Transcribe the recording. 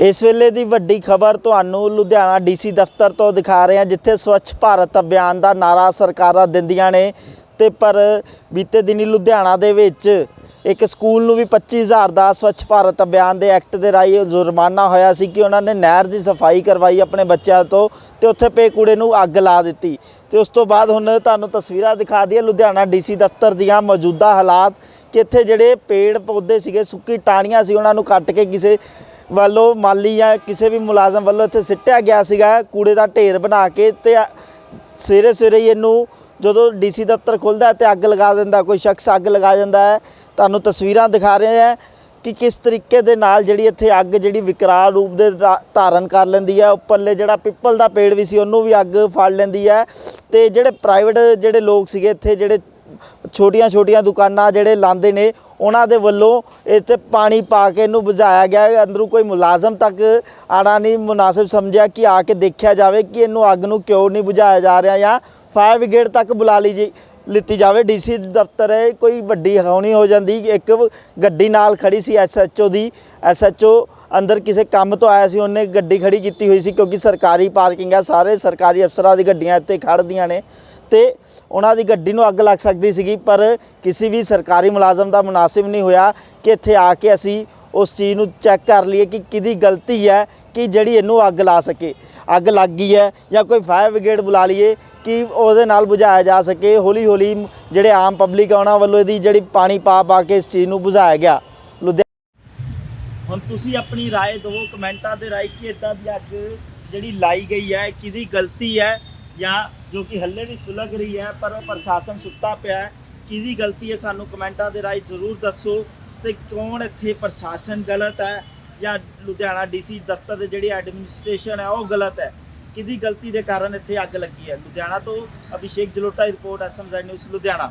ਇਸ ਵੇਲੇ ਦੀ ਵੱਡੀ ਖਬਰ ਤੁਹਾਨੂੰ ਲੁਧਿਆਣਾ ਡੀਸੀ ਦਫ਼ਤਰ ਤੋਂ ਦਿਖਾ ਰਹੇ ਹਾਂ, ਜਿੱਥੇ ਸਵੱਛ ਭਾਰਤ ਅਭਿਆਨ ਦਾ ਨਾਰਾ ਸਰਕਾਰਾਂ ਦਿੰਦੀਆਂ ਨੇ। ਤੇ ਪਰ ਬੀਤੇ ਦਿਨੀ ਲੁਧਿਆਣਾ ਦੇ ਵਿੱਚ ਇੱਕ ਸਕੂਲ ਨੂੰ ਵੀ 25000 ਦਾ ਸਵੱਛ ਭਾਰਤ ਅਭਿਆਨ ਦੇ ਐਕਟ ਦੇ ਰਾਹੀਂ ਜੁਰਮਾਨਾ ਹੋਇਆ ਸੀ ਕਿ ਉਹਨਾਂ ਨੇ ਨਹਿਰ ਦੀ ਸਫ਼ਾਈ ਕਰਵਾਈ ਆਪਣੇ ਬੱਚਿਆਂ ਤੋਂ ਤੇ ਉੱਥੇ ਪੇ ਕੂੜੇ ਨੂੰ ਅੱਗ ਲਾ ਦਿੱਤੀ। ਤੇ ਉਸ ਤੋਂ ਬਾਅਦ ਹੁਣ ਤੁਹਾਨੂੰ ਤਸਵੀਰਾਂ ਦਿਖਾ ਦਈਏ, ਲੁਧਿਆਣਾ ਡੀਸੀ ਦਫ਼ਤਰ ਦੀਆਂ ਮੌਜੂਦਾ ਹਾਲਾਤ, ਕਿ ਇੱਥੇ ਜਿਹੜੇ ਪੇੜ ਪੌਦੇ ਸੀਗੇ, ਸੁੱਕੀ ਟਾਹਣੀਆਂ ਸੀ, ਉਹਨਾਂ ਨੂੰ ਕੱਟ ਕੇ ਕਿਸੇ ਵੱਲੋਂ ਮਾਲੀ ਜਾਂ ਕਿਸੇ ਵੀ ਮੁਲਾਜ਼ਮ ਵੱਲੋਂ ਇੱਥੇ ਸਿੱਟਿਆ ਗਿਆ ਸੀਗਾ, ਕੂੜੇ ਦਾ ਢੇਰ ਬਣਾ ਕੇ ਤੇ ਸਵੇਰੇ ਸਵੇਰੇ ਹੀ ਇਹਨੂੰ ਜਦੋਂ ਡੀਸੀ ਦਫ਼ਤਰ ਖੁੱਲਦਾ ਤੇ ਅੱਗ ਲਗਾ ਦਿੰਦਾ, ਕੋਈ ਸ਼ਖਸ ਅੱਗ ਲਗਾ ਜਾਂਦਾ ਹੈ। ਤੁਹਾਨੂੰ ਤਸਵੀਰਾਂ ਦਿਖਾ ਰਹੇ ਹਾਂ ਕਿ ਕਿਸ ਤਰੀਕੇ ਦੇ ਨਾਲ ਜਿਹੜੀ ਇੱਥੇ ਅੱਗ ਜਿਹੜੀ ਵਿਕਰਾਲ ਰੂਪ ਦੇ ਧਾ- ਧਾਰਨ ਕਰ ਲੈਂਦੀ ਹੈ। ਉੱਪਰਲੇ ਜਿਹੜਾ ਪਿੱਪਲ ਦਾ ਪੇੜ ਵੀ ਸੀ, ਉਹਨੂੰ ਵੀ ਅੱਗ ਫੜ ਲੈਂਦੀ ਹੈ ਤੇ ਜਿਹੜੇ ਪ੍ਰਾਈਵੇਟ ਜਿਹੜੇ ਲੋਕ ਸੀਗੇ ਇੱਥੇ, ਜਿਹੜੇ ਛੋਟੀਆਂ ਛੋਟੀਆਂ ਦੁਕਾਨਾਂ ਜਿਹੜੇ ਲਾਉਂਦੇ ਨੇ, ਉਹਨਾਂ ਦੇ ਵੱਲੋਂ ਇੱਥੇ ਪਾਣੀ ਪਾ ਕੇ ਇਹਨੂੰ ਬੁਝਾਇਆ ਗਿਆ ਹੈ। ਅੰਦਰੋਂ ਕੋਈ ਮੁਲਾਜ਼ਮ ਤੱਕ ਆਣਾ ਨਹੀਂ, ਮੁਨਾਸਿਬ ਸਮਝਿਆ ਕਿ ਆ ਕੇ ਦੇਖਿਆ ਜਾਵੇ ਕਿ ਇਹਨੂੰ ਅੱਗ ਨੂੰ ਕਿਉਂ ਨਹੀਂ ਬੁਝਾਇਆ ਜਾ ਰਿਹਾ ਜਾਂ ਫਾਇਰ ਬ੍ਰਿਗੇਡ ਤੱਕ ਬੁਲਾ ਲਈ ਜੀ, ਲਿੱਤੀ ਜਾਵੇ। ਡੀਸੀ ਦਫ਼ਤਰ ਹੈ ਕੋਈ ਵੱਡੀ ਹੋਣੀ ਹੋ ਜਾਂਦੀ। ਇੱਕ ਗੱਡੀ ਨਾਲ ਖੜੀ ਸੀ ਐਸਐਚਓ ਦੀ। ਐਸਐਚਓ ਅੰਦਰ ਕਿਸੇ ਕੰਮ ਤੋਂ ਆਇਆ ਸੀ, ਉਹਨੇ ਗੱਡੀ ਖੜੀ ਕੀਤੀ ਹੋਈ ਸੀ ਕਿਉਂਕਿ ਸਰਕਾਰੀ ਪਾਰਕਿੰਗ ਹੈ, ਸਾਰੇ ਸਰਕਾਰੀ ਅਫਸਰਾਂ ਦੀ ਗੱਡੀਆਂ ਇੱਥੇ ਖੜ੍ਹਦੀਆਂ ਨੇ। ਤੇ ਉਹਨਾਂ ਦੀ ਗੱਡੀ ਨੂੰ ਅੱਗ ਲੱਗ ਸਕਦੀ ਸੀਗੀ ਪਰ ਕਿਸੇ ਵੀ ਸਰਕਾਰੀ ਮੁਲਾਜ਼ਮ ਦਾ ਮੁਨਾਸਿਬ ਨਹੀਂ ਹੋਇਆ ਕਿ ਇੱਥੇ ਆ ਕੇ ਅਸੀਂ ਉਸ ਚੀਜ਼ ਨੂੰ ਚੈੱਕ ਕਰ ਲਈਏ ਕਿ ਕਿਹਦੀ ਗਲਤੀ ਹੈ ਕਿ ਜਿਹੜੀ ਇਹਨੂੰ ਅੱਗ ਲਾ ਸਕੇ ਅੱਗ ਲੱਗ ਗਈ ਹੈ ਜਾਂ ਕੋਈ ਫਾਇਰ ਬ੍ਰਿਗੇਡ ਬੁਲਾ ਲਈਏ ਕਿ ਉਹਦੇ ਨਾਲ ਬੁਝਾਇਆ ਜਾ ਸਕੇ ਹੌਲੀ ਹੌਲੀ ਜਿਹੜੇ ਆਮ ਪਬਲਿਕ ਆ ਉਹਨਾਂ ਵੱਲੋਂ ਇਹਦੀ ਜਿਹੜੀ ਪਾਣੀ ਪਾ ਪਾ ਕੇ ਇਸ ਚੀਜ਼ ਨੂੰ ਬੁਝਾਇਆ ਗਿਆ ਲੁਧਿਆਣਾ ਹੁਣ ਤੁਸੀਂ ਆਪਣੀ رائے ਦਿਓ ਕਮੈਂਟਾਂ ਦੇ ਰਾਹੀਂ ਕਿ ਇਦਾਂ ਦੀ ਅੱਗ ਜਿਹੜੀ ਲਾਈ ਗਈ ਹੈ ਕਿਹਦੀ ਗਲਤੀ ਹੈ ਜਾਂ ਜੋ ਕਿ ਹੱਲੇ ਵੀ ਸੁਲਗ ਰਹੀ ਹੈ, ਪਰ ਪ੍ਰਸ਼ਾਸਨ ਸੁੱਤਾ ਪਿਆ ਹੈ। ਕਿਹਦੀ ਗਲਤੀ ਹੈ ਸਾਨੂੰ ਕਮੈਂਟਾਂ ਦੇ ਰਾਹੀਂ ਜ਼ਰੂਰ ਦੱਸੋ। ਤੇ ਕੌਣ ਇੱਥੇ ਪ੍ਰਸ਼ਾਸਨ ਗਲਤ ਹੈ ਜਾਂ ਲੁਧਿਆਣਾ ਡੀਸੀ ਦਫ਼ਤਰ ਦੇ ਜਿਹੜੀ ਐਡਮਿਨਿਸਟ੍ਰੇਸ਼ਨ ਹੈ, ਉਹ ਗਲਤ ਹੈ? ਕਿਹਦੀ ਗਲਤੀ ਦੇ ਕਾਰਨ ਇੱਥੇ ਅੱਗ ਲੱਗੀ ਹੈ? ਲੁਧਿਆਣਾ ਤੋਂ ਅਭਿਸ਼ੇਕ ਜਲੋਟਾ ਦੀ ਰਿਪੋਰਟ ਐਸਐਮਜ਼ੈਡ ਨਿਊਜ਼, ਲੁਧਿਆਣਾ।